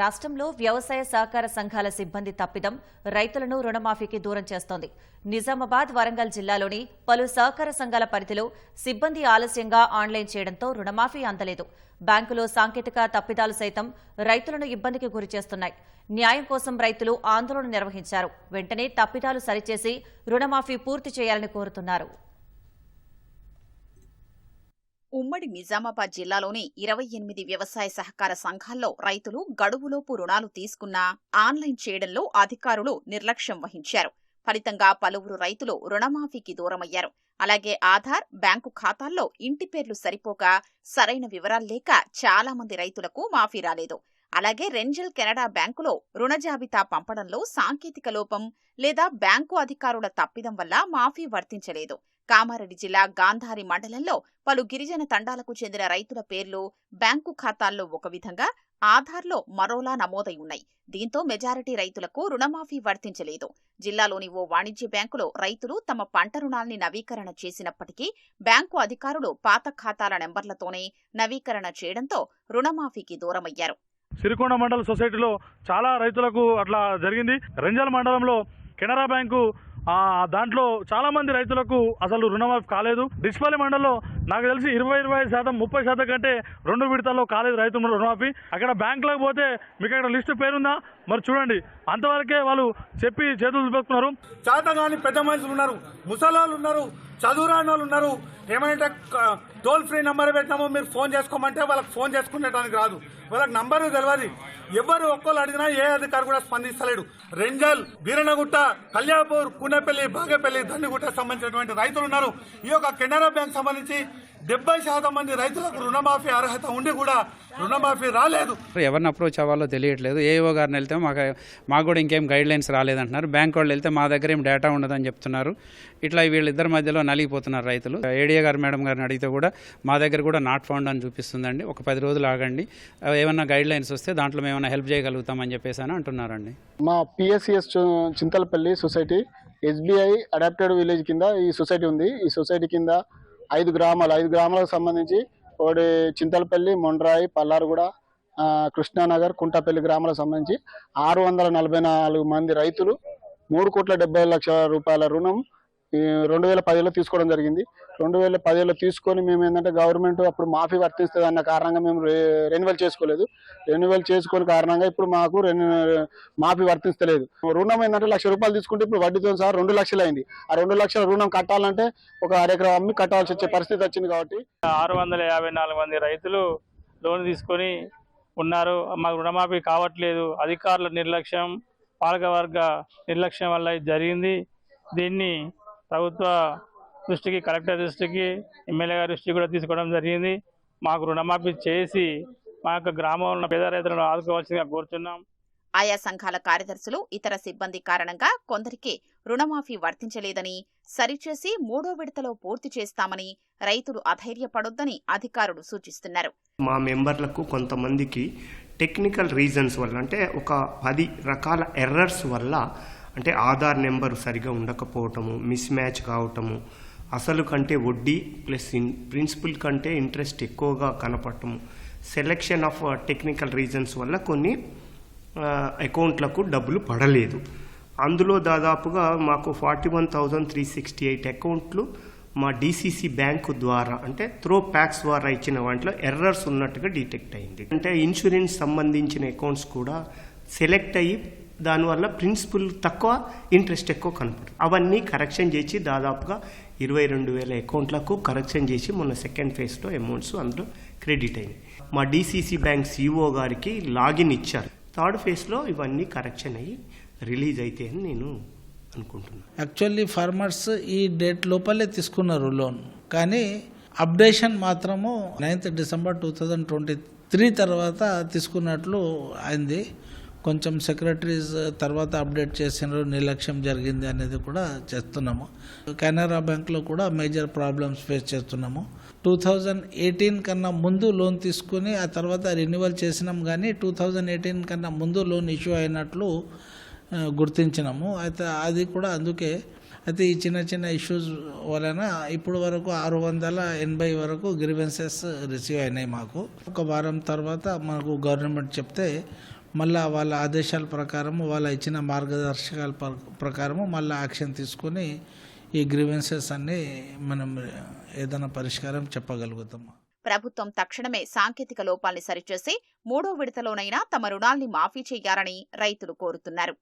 రాష్ట్రంలో వ్యవసాయ సహకార సంఘాల సిబ్బంది తప్పిదం రైతులను రుణమాఫీకి దూరం చేస్తోంది. నిజామాబాద్ వరంగల్ జిల్లాలోని పలు సహకార సంఘాల పరిధిలో సిబ్బంది ఆలస్యంగా ఆన్లైన్ చేయడంతో రుణమాఫీ అందలేదు. బ్యాంకులో సాంకేతిక తప్పిదాలు సైతం రైతులను ఇబ్బందికి గురిచేస్తున్నాయి న్యాయం కోసం రైతులు ఆందోళన నిర్వహించారు. వెంటనే తప్పిదాలు సరిచేసి రుణమాఫీ పూర్తి చేయాలని కోరుతున్నారు. ఉమ్మడి నిజామాబాద్ జిల్లాలోని ఇరవై ఎనిమిది వ్యవసాయ సహకార సంఘాల్లో రైతులు గడువులోపు రుణాలు తీసుకున్నా ఆన్లైన్ చేయడంలో అధికారులు నిర్లక్ష్యం వహించారు. ఫలితంగా పలువురు రైతులు రుణమాఫీకి దూరమయ్యారు. అలాగే ఆధార్ బ్యాంకు ఖాతాల్లో ఇంటి పేర్లు సరిపోక సరైన వివరాలు లేక చాలా మంది రైతులకు మాఫీ రాలేదు. అలాగే రెంజల్ కెనడా బ్యాంకులో రుణ జాబితా పంపడంలో సాంకేతిక లోపం లేదా బ్యాంకు అధికారుల తప్పిదం వల్ల మాఫీ వర్తించలేదు. కామారెడ్డి జిల్లా గాంధారి మండలంలో పలు గిరిజన తండాలకు చెందిన రైతుల పేర్లు బ్యాంకు ఖాతాల్లో ఒక విధంగా ఆధార్లో మరోలా నమోదై ఉన్నాయి. దీంతో మెజారిటీ రైతులకు రుణమాఫీ వర్తించలేదు. జిల్లాలోని ఓ వాణిజ్య బ్యాంకులో రైతులు తమ పంట రుణాల్ని నవీకరణ చేసినప్పటికీ బ్యాంకు అధికారులు పాత ఖాతాల నెంబర్లతోనే నవీకరణ చేయడంతో రుణమాఫీకి దూరమయ్యారు. సిరికొండ మండల సొసైటీలో చాలా రైతులకు అట్లా జరిగింది. రంజల్ మండలంలో కెనరా బ్యాంకు దాంట్లో చాలా మంది రైతులకు అసలు రుణమాఫీ కాలేదు. డిస్పల్లి మండలంలో నాకు తెలిసి ఇరవై ఇరవై శాతం ముప్పై శాతం కంటే రెండు విడతల్లో కాలేదు రైతు రుణమాఫీ. అక్కడ బ్యాంకులకు పోతే మీకు అక్కడ లిస్టు పేరుందా? మరి చూడండి. అంతవరకే వాళ్ళు చెప్పి చేతులు చూపిస్తున్నారు చేతగాని పెద్ద మనుషులు ఉన్నారు ముసలాళ్ళు ఉన్నారు చదువురాని వాళ్ళు ఉన్నారు ఏమంటే టోల్ ఫ్రీ నంబర్ పెట్టామో మీరు ఫోన్ చేసుకోమంటే వాళ్ళకి ఫోన్ చేసుకునేటానికి రాదు. వాళ్ళకి నంబరు తెలియదు ఎవరు ఒక్కళ్ళు అడిగినా ఏ అధికారి కూడా స్పందిస్తలేడు. రెంజల్ బీరనగుట్ట కళ్యాపూర్ కూనేపల్లి బాగేపల్లి దండిగుట్ట సంబంధించినటువంటి రైతులు ఉన్నారు. ఈ యొక్క కెనరా బ్యాంక్ సంబంధించి డెబ్బై శాతం మంది రైతులకు రుణమాఫీ అర్హత ఉండి కూడా రుణమాఫీ రాలేదు. ఎవరిని అప్రోచ్ అవ్వాలో తెలియట్లేదు. ఏఓ గారిని వెళ్తే మాకు మాకు కూడా ఇంకేం గైడ్ లైన్స్ రాలేదంటున్నారు. బ్యాంక్ వాళ్ళు వెళ్తే మా దగ్గర ఏం డేటా ఉండదని చెప్తున్నారు. ఇట్లా వీళ్ళిద్దరి మధ్యలో నలిగిపోతున్నారు రైతులు. ఏడీఏ గారు మేడం గారిని అడిగితే కూడా మా దగ్గర కూడా నాట్ ఫౌండ్ అని చూపిస్తుందండి. ఒక పది రోజులు ఆగండి. ఏమన్నా గైడ్ లైన్స్ వస్తే దాంట్లో మేము ఏమైనా హెల్ప్ చేయగలుగుతామని చెప్పేసి అని అంటున్నారండి. మా PSCS Chintalapalli society SBI adopted village కింద ఈ సొసైటీ ఉంది. ఈ సొసైటీ కింద ఐదు గ్రామాలు ఐదు గ్రామాలకు సంబంధించి ఒకటి చింతలపల్లి మొండ్రాయి పల్లారుగూడ కృష్ణానగర్ కుంటపల్లి గ్రామాలకు సంబంధించి ఆరు వందల నలభై నాలుగు మంది రైతులు మూడు కోట్ల డెబ్బై లక్షల రూపాయల రుణం రెండు వేల పదిలో తీసుకోవడం జరిగింది. రెండు వేల పదిలో తీసుకొని మేము ఏంటంటే గవర్నమెంట్ అప్పుడు మాఫీ వర్తిస్తుంది అన్న కారణంగా మేము రెన్యువల్ చేసుకోలేదు. రెన్యువల్ చేసుకోని కారణంగా ఇప్పుడు మాకు మాఫీ వర్తిస్తలేదు. రుణం ఏంటంటే లక్ష రూపాయలు తీసుకుంటే ఇప్పుడు వడ్డీతో సహా రెండు లక్షలు అయింది ఆ రెండు లక్షల రుణం కట్టాలంటే ఒక అరెకరం అమ్మి కట్టాల్సి వచ్చే పరిస్థితి వచ్చింది కాబట్టి ఆరు వందల యాభై నాలుగు మంది రైతులు లోన్ తీసుకొని ఉన్నారు. మాకు రుణమాఫీ కావట్లేదు. అధికారుల నిర్లక్ష్యం పాలకవర్గ నిర్లక్ష్యం వల్ల జరిగింది. దీన్ని ప్రభుత్వ దృష్టికి కలెక్టర్ దృష్టికి ఎమ్మెల్యే గారి దృష్టికి కూడా తీసుకోవడం జరిగింది. మాకు రుణమాఫీ చేసి మా యొక్క గ్రామంలో ఉన్న పేద రైతులను ఆదుకోవాల్సిందిగా కోరుతున్నాం ఆయా సంఘాల కార్యదర్శులు ఇతర సిబ్బంది కారణంగా కొందరికి రుణమాఫీ వర్తించలేదని సరిచేసి మూడో విడతలో పూర్తి చేస్తామని రైతులు అధైర్యపడొద్దని అధికారులు సూచిస్తున్నారు. మా మెంబర్లకు కొంతమందికి టెక్నికల్ రీజన్స్ వల్ల అంటే ఒక పది రకాల ఎర్రర్స్ వల్ల అంటే ఆధార్ నెంబర్ సరిగా ఉండకపోవటము మిస్ మ్యాచ్ కావటము అసలు కంటే వడ్డీ ప్లస్ ఇన్ ప్రిన్సిపల్ కంటే ఇంట్రెస్ట్ ఎక్కువగా కనపడటము సెలెక్షన్ ఆఫ్ టెక్నికల్ రీజన్స్ వల్ల కొన్ని uh, అకౌంట్లకు డబ్బులు పడలేదు. అందులో దాదాపుగా మాకు forty one thousand three sixty eight అకౌంట్లు మా డీసీసీ బ్యాంకు ద్వారా అంటే త్రో ప్యాక్స్ ద్వారా ఇచ్చిన వాటిలో ఎర్రర్స్ ఉన్నట్టుగా డిటెక్ట్ అయింది. అంటే ఇన్సూరెన్స్ సంబంధించిన అకౌంట్స్ కూడా సెలెక్ట్ అయ్యి దానివల్ల ప్రిన్సిపల్ తక్కువ ఇంట్రెస్ట్ ఎక్కువ కనపడుతుంది అవన్నీ కరెక్షన్ చేసి దాదాపుగా ఇరవై రెండు వేల అకౌంట్లకు కరెక్షన్ చేసి మొన్న సెకండ్ ఫేజ్లో అమౌంట్స్ అందులో క్రెడిట్ అయినాయి. మా డీసీసీ బ్యాంక్ సిఇఓ గారికి లాగిన్ ఇచ్చారు. థర్డ్ ఫేజ్లో ఇవన్నీ కరెక్షన్ అయ్యి రిలీజ్ అయితే అని నేను అనుకుంటున్నాను. యాక్చువల్లీ ఫార్మర్స్ ఈ డేట్ లోపలే తీసుకున్నారు లోన్ కానీ అప్డేషన్ మాత్రము ninth December two thousand twenty three తర్వాత తీసుకున్నట్లు అయింది. కొంచెం సెక్రటరీస్ తర్వాత అప్డేట్ చేసినారు నిర్లక్ష్యం జరిగింది అనేది కూడా చేస్తున్నాము. కెనరా బ్యాంక్లో కూడా మేజర్ ప్రాబ్లమ్స్ ఫేస్ చేస్తున్నాము. టూ థౌజండ్ ఎయిటీన్ కన్నా ముందు లోన్ తీసుకుని ఆ తర్వాత రెన్యువల్ చేసినాం కానీ టూ థౌజండ్ ఎయిటీన్ కన్నా ముందు లోన్ ఇష్యూ అయినట్లు గుర్తించినాము. అయితే అది కూడా అందుకే అయితే ఈ చిన్న చిన్న ఇష్యూస్ వలన ఇప్పుడు వరకు ఆరు వందల ఎనభై వరకు గ్రీవెన్సెస్ రిసీవ్ అయినాయి మాకు. ఒక వారం తర్వాత మనకు గవర్నమెంట్ చెప్తే మళ్ళా వాళ్ళ ఆదేశాల ప్రకారము వాళ్ళ ఇచ్చిన మార్గదర్శకాల ప్ర- ప్రకారము మళ్ళీ యాక్షన్ తీసుకొని ఈ గ్రీవెన్సెస్ అన్ని మనం ఏదైనా పరిష్కారం చెప్పగలుగుతాం ప్రభుత్వం తక్షణమే సాంకేతిక లోపాల్ని సరిచేసి మూడో విడతలోనైనా తమ రుణాల్ని మాఫీ చేయాలని రైతులు కోరుతున్నారు.